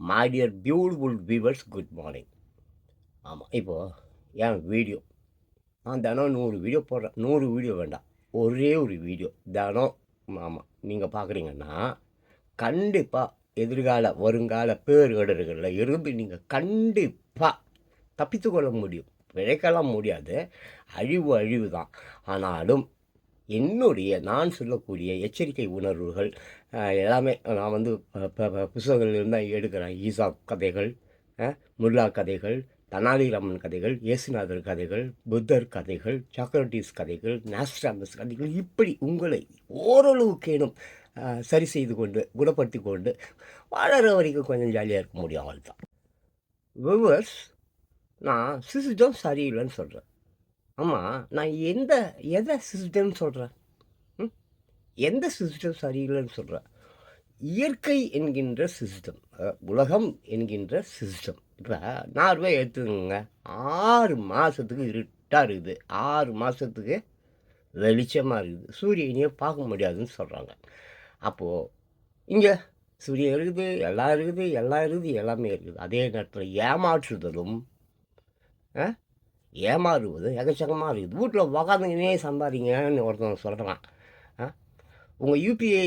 My dear beautiful viewers good morning ஆமாம் இப்போது என் video நான் தினம் நூறு வீடியோ போடுறேன். நூறு வீடியோ வேண்டாம். ஒரே ஒரு வீடியோ தினம் ஆமாம் நீங்கள் பார்க்குறீங்கன்னா கண்டிப்பாக எதிர்கால வருங்கால பேரிடர்களில் இருந்து நீங்கள் கண்டிப்பாக தப்பித்து கொள்ள முடியும். பிழைக்கலாம் முடியாது. அழிவு அழிவு தான் ஆனாலும் என்னுடைய நான் சொல்லக்கூடிய எச்சரிக்கை உணர்வுகள் எல்லாமே நான் வந்து புஸ்தகங்கள்லேருந்து தான் எடுக்கிறேன். ஈசா கதைகள் முல்லா கதைகள் தனாலிராமன் கதைகள் இயேசுநாதர் கதைகள் புத்தர் கதைகள் சாக்ரட்டிஸ் கதைகள் நாஸ்ட்ராமஸ் கதைகள் இப்படி உங்களை ஓரளவுக்கேனும் சரி செய்து கொண்டு குணப்படுத்தி கொண்டு வாழற வரைக்கும் கொஞ்சம் ஜாலியாக இருக்க முடியும் அவ்வளோதான் விவர்ஸ் நான் சிஸ்டம் சரியில்லைன்னு சொல்கிறேன் ஆமாம் நான் எந்த எதை சிஸ்டம்னு சொல்கிறேன் ம்? எந்த சிஸ்டம் சரியில்லைன்னு சொல்கிறேன் இயற்கை என்கின்ற சிஸ்டம் உலகம் என்கின்ற சிஸ்டம் இப்போ நார்வே எடுத்துக்கோங்க. ஆறு மாதத்துக்கு இருட்டாக இருக்குது. ஆறு மாதத்துக்கு வெளிச்சமாக இருக்குது. சூரியனையே பார்க்க முடியாதுன்னு சொல்கிறாங்க அப்போது இங்கே சூரியன் இருக்குது எல்லாம் இருக்குது எல்லாம் இருக்குது எல்லாமே இருக்குது. அதே நேரத்தில் ஏமாற்றுதலும் ஆ ஏமாறுவது எக்கச்சக்கமாக இருக்குது. வீட்டில் உக்காந்துக்கினே சம்பாதிங்கன்னு ஒருத்தன் சொல்கிறான் ஆ? உங்கள் யூபிஐ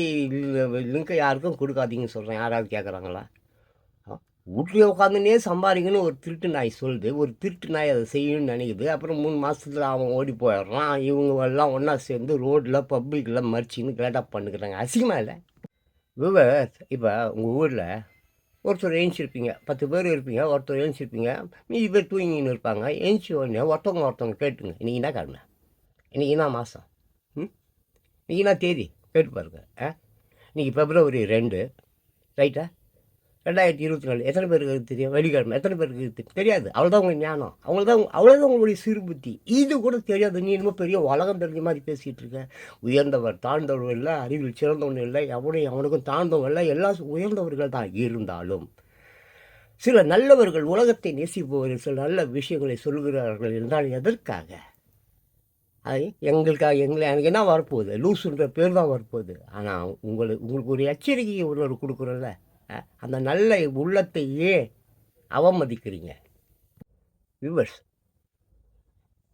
லிங்கை யாருக்கும் கொடுக்காதீங்கன்னு சொல்கிறேன் யாராவது கேட்குறாங்களா வீட்லேயே உட்காந்துனே சம்பாதிங்கன்னு ஒரு திருட்டு நாய் சொல்லுது. ஒரு திருட்டு நாய் அதை செய்யணும்னு நினைக்குது. அப்புறம் மூணு மாதத்துல அவன் ஓடி போயிடுறான். இவங்க எல்லாம் ஒன்றா சேர்ந்து ரோட்டில் பப்ளிக்கில் மறிச்சின்னு கிளேட்டப் பண்ணுக்கிறாங்க. அசிங்கமாக இல்லை? விவர் இப்போ உங்கள் ஊரில் ஒருத்தர் எழுந்திருப்பீங்க. பத்து பேர் இருப்பீங்க ஒருத்தர் எழுந்திருப்பீங்க. மீதி பேர் தூங்கின்னு இருப்பாங்க. எழுந்திச்சி உடனே ஒருத்தவங்க ஒருத்தவங்க கேட்டுங்க. இன்றைக்கி என்ன கிழமை இன்றைக்கி என்ன மாதம் ம்? இன்றைக்கி என்ன தேதி? கேட்டு பாருங்க. ஆ? இன்றைக்கி பிப்ரவரி ரெண்டு. ரைட்டா? ரெண்டாயிரத்தி இருபத்தி நாலு. எத்தனை பேருக்கு தெரியும்? வெள்ளிக்கிழமை. எத்தனை பேருக்கு தெரியும்? தெரியாது. அவ்வளோதான் உங்களுக்கு ஞானம். அவ்வளோதான் அவ்வளோதான் உங்களுடைய சிறுபுத்தி. இது கூட தெரியாது. நீ என்னமோ பெரிய உலகம் தெரிஞ்ச மாதிரி பேசிகிட்டு இருக்க. உயர்ந்தவர் தாழ்ந்தவர் இல்லை அறிவில் சிறந்தவன் இல்லை எவனையும் அவனுக்கும் தாழ்ந்தவன் இல்லை எல்லாம் உயர்ந்தவர்கள் தான் இருந்தாலும். சில நல்லவர்கள் உலகத்தை நேசிப்பவர்கள் சில நல்ல விஷயங்களை சொல்கிறார்கள் என்றால் எதற்காக? அது எங்களுக்காக எங்களை எனக்கு என்ன வரப்போகுது? லூசுன்ற பேர் தான் வரப்போகுது. ஆனால் உங்களுக்கு உங்களுக்கு ஒரு எச்சரிக்கையை ஒன்று கொடுக்குறோம்ல அந்த நல்ல உள்ளத்தையே அவமதிக்கிறீங்க. விவர்ஸ்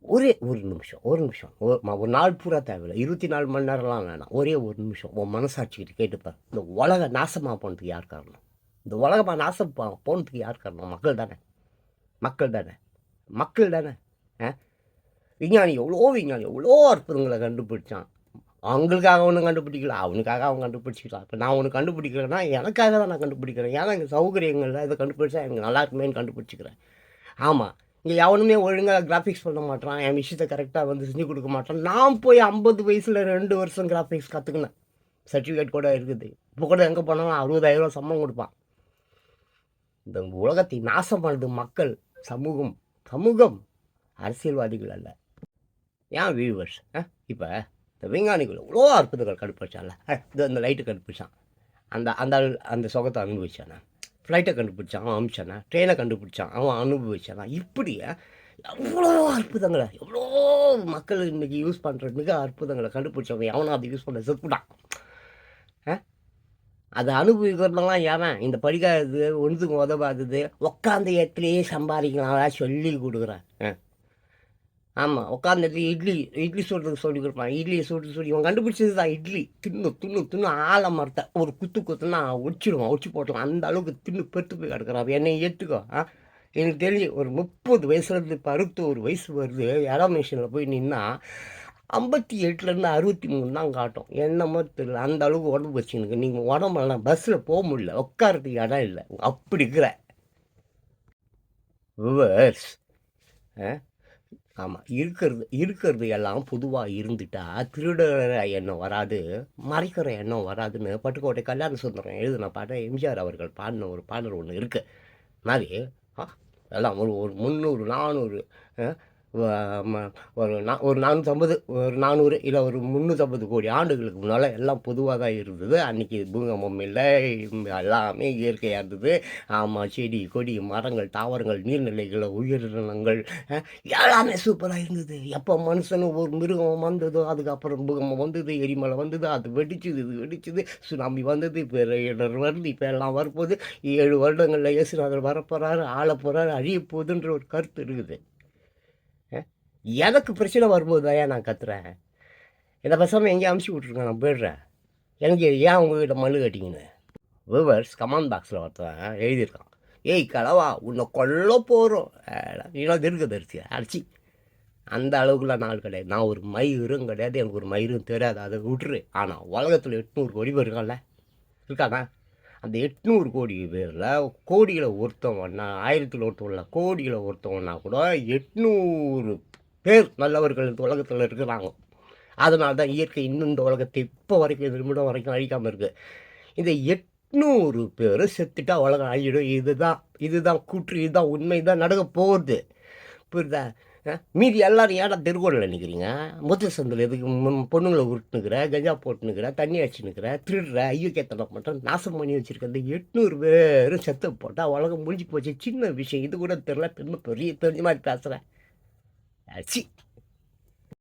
ஒரே ஒரு நிமிஷம் ஒரு நிமிஷம். ஒரு நாள் பூரா தேவையில்லை. இருபத்தி நாலு மணி நேரம்லாம் வேணாம். ஒரே ஒரு நிமிஷம். உன் மனசாட்சிக்கிட்ட கேட்டுப்பார் இந்த உலக நாசமாக போனதுக்கு யார் காரணம்? இந்த உலகமாக நாசம் போனதுக்கு யார் காரணம்? மக்கள் தானே. மக்கள் தானே. மக்கள் தானே. ஆ விஞ்ஞானி எவ்வளோ விஞ்ஞானி எவ்வளோ அற்புதங்களை கண்டுபிடிச்சான். அவங்களுக்காக ஒன்றும் கண்டுபிடிக்கல. அவனுக்காக அவன் கண்டுபிடிச்சிக்கலாம் இப்போ நான் ஒன்று கண்டுபிடிக்கிறேன்னா எனக்காக தான் நான் கண்டுபிடிக்கிறேன். ஏன்னா எங்கள் சௌகரியங்களில் இதை கண்டுபிடிச்சா எனக்கு நல்லா இருக்குமேன்னு கண்டுபிடிச்சிக்கிறேன். ஆமாம் இங்கே எவனுமே ஒழுங்காக கிராஃபிக்ஸ் பண்ண மாட்டான். என் விஷயத்தை கரெக்டாக வந்து செஞ்சு கொடுக்க மாட்டான். நான் போய் ஐம்பது வயசில் ரெண்டு வருஷம் கிராஃபிக்ஸ் கற்றுக்கினேன் சர்டிஃபிகேட் கூட இருக்குது. இப்போ கூட எங்கே போனாலும் அறுபதாயிரம் சம்பளம் கொடுப்பான். இந்த உலகத்தை நாசம் பண்ணுது மக்கள் சமூகம் சமூகம் அரசியல்வாதிகள் அல்ல. ஏன் வியூவர்ஸ் இப்போ இந்த விஞ்ஞானிகள் எவ்வளோ அற்புதங்கள் கண்டுபிடிச்சான்ல. இது அந்த லைட்டு கண்டுபிடிச்சான். அந்த அந்த ஆள் அந்த சுகத்தை அனுபவிச்சானா? ஃப்ளைட்டை கண்டுபிடிச்சான் அவன் அமிச்சானா ட்ரெயினை கண்டுபிடிச்சான் அவன் அனுபவிச்சானா? இப்படி எவ்வளோ அற்புதங்களை எவ்வளோ மக்கள் இன்றைக்கி யூஸ் பண்ணுற மிக அற்புதங்களை கண்டுபிடிச்சவன் எவனும் அதை யூஸ் பண்ண செத்துட்டான். அதை அனுபவிக்கிறதெல்லாம் ஏன் இந்த படிக்காதது ஒன்றுக்கு உதவாதது உட்காந்த இடத்துலையே சம்பாதிக்கலாம் சொல்லி கொடுக்குறேன். ஆ ஆமாம் உட்காந்த இடத்துல இட்லி இட்லி சுடுறதுக்கு சொல்லி கொடுப்பான். இட்லி சுட்டு சுடி இவன் கண்டுபிடிச்சது தான் இட்லி. தின்னு தின்னு தின்னு ஆழ மரத்தை ஒரு குத்து குத்துனா ஒடிச்சிடுவான் ஒடிச்சு போட்டுருவான். அந்த அளவுக்கு தின்னு பெற்று போய் கிடக்குறான். என்னை ஏற்றுக்கோ ஆ? எனக்கு தெரியும் ஒரு முப்பது வயசுலேருந்து இப்போ அறுபத்தோரு வயசு வருது இடம் மிஷினில் போய் நின்னா ஐம்பத்தி எட்டுலேருந்து அறுபத்தி மூணு தான் காட்டும். என்னமோ தெரியல அந்த அளவுக்கு உடம்பு வச்சுருக்கு நீங்கள் உடம்பெல்லாம் பஸ்ஸில் போக முடியல உட்காரத்துக்கு இடம் இல்லை. அப்படி இருக்கிற விவர்ஸ் ஆமாம் இருக்கிறது இருக்கிறது எல்லாம் பொதுவாக இருந்துட்டா திருடுற எண்ணம் வராது மறைக்கிற எண்ணம் வராதுன்னு பட்டுக்கோட்டை கல்யாண சுந்தரம் எழுதின பாட்டை எம்ஜிஆர் அவர்கள் பாடின ஒரு பாடல் ஒன்று இருக்குது மாதிரி ஆ, எல்லாம் ஒரு ஒரு முந்நூறு நானூறு ஒரு நா ஒரு நானூற்றம்பது ஒரு நானூறு இல்லை ஒரு முந்நூற்றம்பது கோடி ஆண்டுகளுக்கு முன்னால் எல்லாம் பொதுவாக தான் இருந்தது. அன்றைக்கி பூகம்பம் இல்லை எல்லாமே இயற்கையாக இருந்தது. ஆமாம் செடி கொடி மரங்கள் தாவரங்கள் நீர்நிலைகள் உயிரினங்கள் எல்லாமே சூப்பராக இருந்தது. எப்போ மனுஷனும் ஒரு மிருகம் வந்ததோ அதுக்கப்புறம் பூகம்பம் வந்தது எரிமலை வந்தது அது வெடிச்சுது இது வெடிச்சுது சுனாமி வந்தது இப்போ இடர் வருது இப்போ எல்லாம் வரப்போகுது. ஏழு வருடங்களில் இயேசுநாதர் வரப்போகிறாரு ஆள போகிறாரு அழிய போகுதுன்ற ஒரு கருத்து இருக்குது. எனக்கு பிரச்சனை வரும்போது தான் நான் கத்துறேன்? இதை பேசாமல் எங்கேயும் அமுச்சு விட்ருங்க நான் போயிடுறேன். எனக்கு ஏன் உங்ககிட்ட மல்லு கட்டிங்கன்னு விவர்ஸ் கமாண்ட் பாக்ஸில் ஒருத்தன் எழுதியிருக்கான். ஏய் கலவா உன்னை கொல்ல போகிறோம் நீலாம் திருக்க தரிசி அடிச்சி. அந்த அளவுக்குலாம் நாள் கிடையாது. நான் ஒரு மயிரும் கிடையாது. எனக்கு ஒரு மயிரும் தெரியாது. அதை விட்டுரு. ஆனால் உலகத்தில் எட்நூறு கோடி பேர் இருக்கான்ல. இருக்காங்க அந்த எட்நூறு கோடி பேரில் கோடியில் ஒருத்தவன்னா ஆயிரத்தில் ஒருத்தவங்கள கோடியில் ஒருத்தவன்னா கூட எட்நூறு பேர் நல்லவர்கள் இந்த உலகத்தில் இருக்கிறாங்க. அதனால தான் இயற்கை இன்னும் இந்த உலகத்தை இப்போ வரைக்கும் நிமிடம் வரைக்கும் அழிக்காமல் இருக்குது இந்த எட்நூறு பேர் செத்துட்டா உலகம் அழிடும் இதுதான் இதுதான் கூற்று இதுதான் உண்மை தான் நடக்க போகுது. புரியுதா? மீதி எல்லாரும் ஏடா தெருக்கோடில் நினைக்கிறீங்க முத்து சந்தில் எதுக்கு பொண்ணுங்களை உருட்டுனுக்கிற கஞ்சா போட்டுனுக்கிற தண்ணி அடிச்சுனுக்கிற திருடுற ஐயோ ஐயோக்கியத்தனம் மட்டும் நாசம் பண்ணி வச்சுருக்க இந்த எட்நூறு பேரும் செத்து போட்டால் உலகம் முடிஞ்சு போச்சு. சின்ன விஷயம். இது கூட தெரில பெருமை பெரிய தெரிஞ்ச மாதிரி பேசுகிறேன் 来气。